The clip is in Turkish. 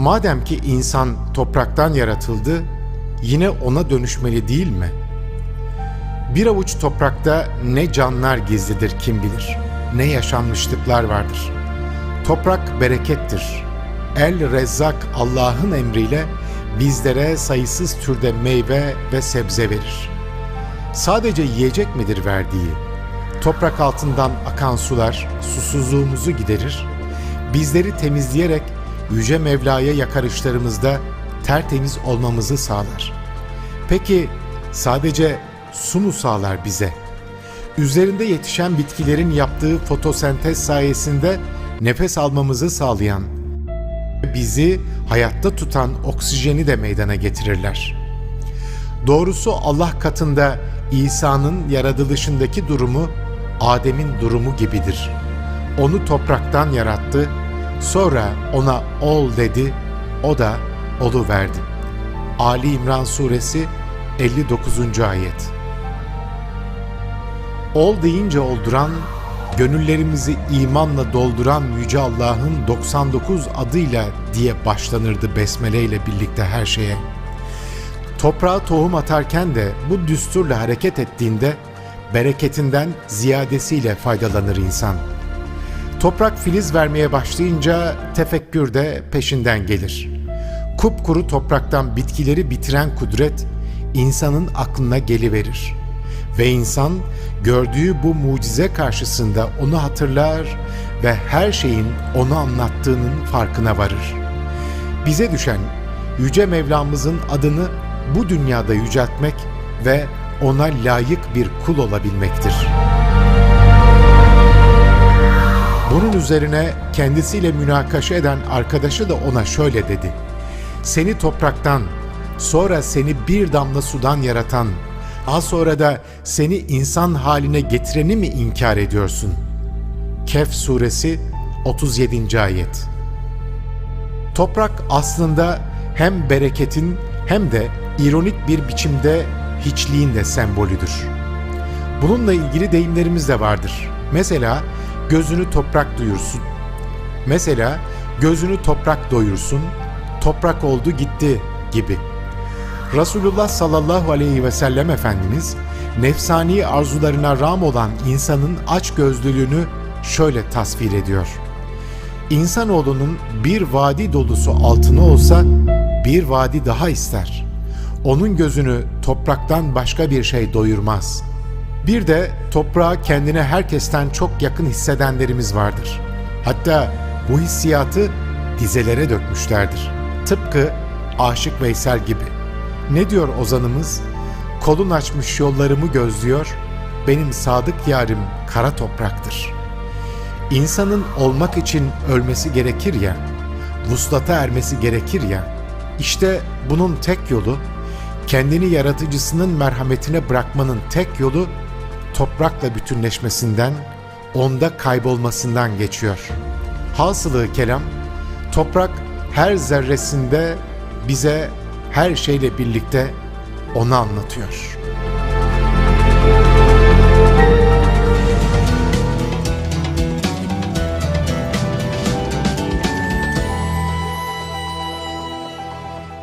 Madem ki insan topraktan yaratıldı, yine ona dönüşmeli değil mi? Bir avuç toprakta ne canlar gizlidir kim bilir, ne yaşanmışlıklar vardır. Toprak berekettir. El Rezzak Allah'ın emriyle bizlere sayısız türde meyve ve sebze verir. Sadece yiyecek midir verdiği? Toprak altından akan sular susuzluğumuzu giderir, bizleri temizleyerek Yüce Mevla'ya yakarışlarımızda tertemiz olmamızı sağlar. Peki sadece su mu sağlar bize? Üzerinde yetişen bitkilerin yaptığı fotosentez sayesinde nefes almamızı sağlayan, bizi hayatta tutan oksijeni de meydana getirirler. Doğrusu Allah katında İsa'nın yaratılışındaki durumu Adem'in durumu gibidir. Onu topraktan yarattı, sonra ona ol dedi, o da olu verdi. Ali İmran Suresi 59. ayet. Ol deyince olduran, gönüllerimizi imanla dolduran Yüce Allah'ın 99 adıyla diye başlanırdı besmele ile birlikte her şeye. Toprağa tohum atarken de bu düsturla hareket ettiğinde bereketinden ziyadesiyle faydalanır insan. Toprak filiz vermeye başlayınca tefekkür de peşinden gelir. Kupkuru topraktan bitkileri bitiren kudret insanın aklına geliverir. Ve insan gördüğü bu mucize karşısında onu hatırlar ve her şeyin onu anlattığının farkına varır. Bize düşen Yüce Mevlamızın adını bu dünyada yüceltmek ve ona layık bir kul olabilmektir. Bunun üzerine kendisiyle münakaşa eden arkadaşı da ona şöyle dedi. Seni topraktan, sonra seni bir damla sudan yaratan, az sonra da seni insan haline getireni mi inkar ediyorsun? Kehf suresi 37. ayet. Toprak aslında hem bereketin hem de ironik bir biçimde hiçliğin de sembolüdür. Bununla ilgili deyimlerimiz de vardır. Mesela gözünü toprak duyursun. Mesela gözünü toprak doyursun, toprak oldu gitti gibi. Resulullah sallallahu aleyhi ve sellem Efendimiz nefsani arzularına ram olan insanın aç gözlülüğünü şöyle tasvir ediyor. İnsanoğlunun bir vadi dolusu altını olsa bir vadi daha ister. Onun gözünü topraktan başka bir şey doyurmaz. Bir de toprağa kendine herkesten çok yakın hissedenlerimiz vardır. Hatta bu hissiyatı dizelere dökmüşlerdir. Tıpkı Aşık Veysel gibi. Ne diyor ozanımız? Kolun açmış yollarımı gözlüyor, benim sadık yarim kara topraktır. İnsanın olmak için ölmesi gerekir ya, vuslata ermesi gerekir ya, işte bunun tek yolu, kendini yaratıcısının merhametine bırakmanın tek yolu, toprakla bütünleşmesinden, onda kaybolmasından geçiyor. Hasılı kelam, toprak her zerresinde bize her şeyle birlikte onu anlatıyor.